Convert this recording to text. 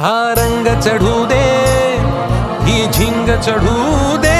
हा रंग चढू दे ही झिंग चढू दे